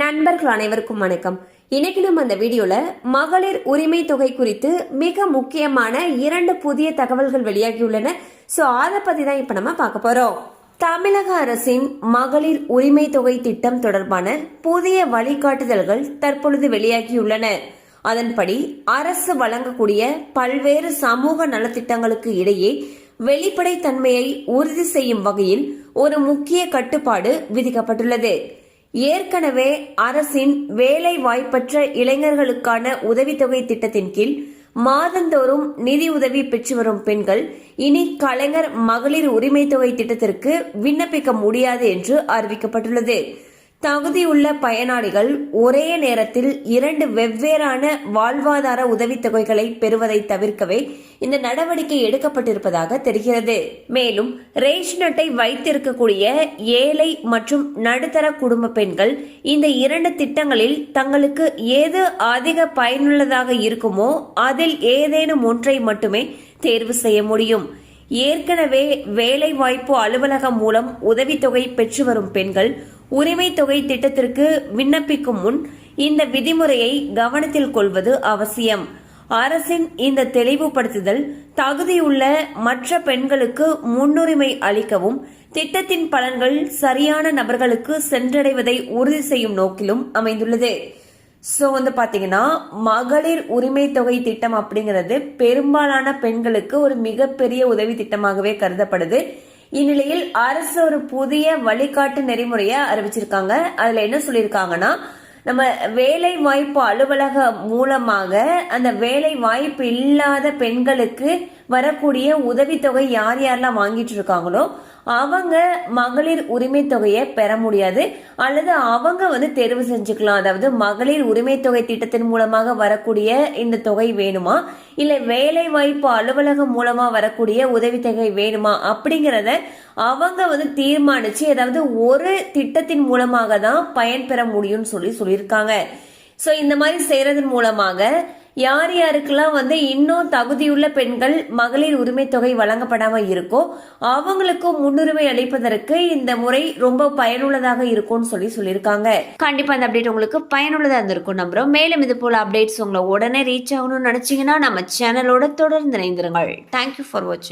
நண்பர்கள் அனைவருக்கும் வணக்கம். இன்னைக்கு நம்ம அந்த வீடியோல மகளிர் உரிமை தொகை குறித்து மிக முக்கியமான இரண்டு புதிய தகவல்கள் வெளியாகியுள்ளன. சோ அதை பத்தி தான் இப்ப நம்ம பார்க்க போறோம். தமிழக அரசின் மகளிர் உரிமை தொகை திட்டம் தொடர்பான புதிய வழிகாட்டுதல்கள் தற்பொழுது வெளியாகியுள்ளன. அதன்படி அரசு வழங்கக்கூடிய பல்வேறு சமூக நலத்திட்டங்களுக்கு இடையே வெளிப்படைத்தன்மையை உறுதி செய்யும் வகையில் ஒரு முக்கிய கட்டுப்பாடு விதிக்கப்பட்டுள்ளது. ஏற்கனவே அரசின் வேலை வாய்ப்பற்ற இளைஞர்களுக்கான உதவித்தொகை திட்டத்தின் கீழ் மாதந்தோறும் நிதி உதவி பெற்று வரும் பெண்கள் இனி கலைஞர் மகளிர் உரிமை தொகை திட்டத்திற்கு விண்ணப்பிக்க முடியாது என்று அறிவிக்கப்பட்டுள்ளது. தகுதியுள்ள பயனாளிகள் ஒரே நேரத்தில் இரண்டு வெவ்வேறான வாழ்வாதார உதவித்தொகைகளை பெறுவதை தவிர்க்கவே இந்த நடவடிக்கை எடுக்கப்பட்டிருப்பதாக தெரிகிறது. மேலும் ரேஷன் அட்டை வைத்திருக்கக்கூடிய ஏழை மற்றும் நடுத்தர குடும்ப பெண்கள் இந்த இரண்டு திட்டங்களில் தங்களுக்கு எது அதிக பயனுள்ளதாக இருக்குமோ அதில் ஏதேனும் ஒன்றை மட்டுமே தேர்வு செய்ய முடியும். ஏற்கனவே வேலை வாய்ப்பு அலுவலகம் மூலம் உதவித்தொகை பெற்று வரும் பெண்கள் உரிமை தொகை திட்டத்திற்கு விண்ணப்பிக்கும் முன் இந்த விதிமுறையை கவனத்தில் கொள்வது அவசியம். அரசின் இந்த தெளிவுபடுத்துதல் தகுதியுள்ள மற்ற பெண்களுக்கு முன்னுரிமை அளிக்கவும் திட்டத்தின் பலன்கள் சரியான நபர்களுக்கு சென்றடைவதை உறுதி செய்யும் நோக்கிலும் அமைந்துள்ளது. ஸோ வந்து பார்த்தீங்கன்னா மகளிர் உரிமை தொகை திட்டம் அப்படிங்கிறது பெரும்பாலான பெண்களுக்கு ஒரு மிகப்பெரிய உதவி திட்டமாகவே கருதப்படுது. இந்நிலையில் அரசு ஒரு புதிய வழிகாட்டு நெறிமுறையை அறிவிச்சிருக்காங்க. அதுல என்ன சொல்லியிருக்காங்கன்னா நம்ம வேலை வாய்ப்பு அலுவலகம் மூலமாக அந்த வேலை வாய்ப்பு இல்லாத பெண்களுக்கு வரக்கூடிய உதவித்தொகை யார் யாரெல்லாம் வாங்கிட்டு இருக்காங்களோ அவங்க மகளிர் உரிமை தொகையை பெற முடியாது. அல்லது அவங்க வந்து தேர்வு செஞ்சுக்கலாம். அதாவது மகளிர் உரிமை தொகை திட்டத்தின் மூலமாக வரக்கூடிய இந்த தொகை வேணுமா? இல்லை வேலை வாய்ப்பு அலுவலகம் மூலமா வரக்கூடிய உதவித்தொகை வேணுமா? அப்படிங்கிறத அவங்க வந்து தீர்மானிச்சு அதாவது ஒரு திட்டத்தின் மூலமாக தான் பயன்பெற முடியும்னு சொல்லி சொல்லியிருக்காங்க. ஸோ இந்த மாதிரி செய்யறதன் மூலமாக யார் யாருக்கெல்லாம் வந்து இன்னும் தகுதியுள்ள பெண்கள் மகளிர் உரிமை தொகை வழங்கப்படாமல் இருக்கோ அவங்களுக்கும் முன்னுரிமை அளிப்பதற்கு இந்த முறை ரொம்ப பயனுள்ளதாக இருக்கும்னு சொல்லி சொல்லியிருக்காங்க. கண்டிப்பா அந்த அப்டேட் உங்களுக்கு பயனுள்ளதாக இருந்திருக்கும் நம்புறோம். மேலும் இது போல அப்டேட்ஸ் உங்களை உடனே ரீச் ஆகணும்னு நினைச்சீங்கன்னா நம்ம சேனலோட தொடர்ந்து இணைந்திருங்கள். தேங்க்யூ ஃபார் வாட்சிங்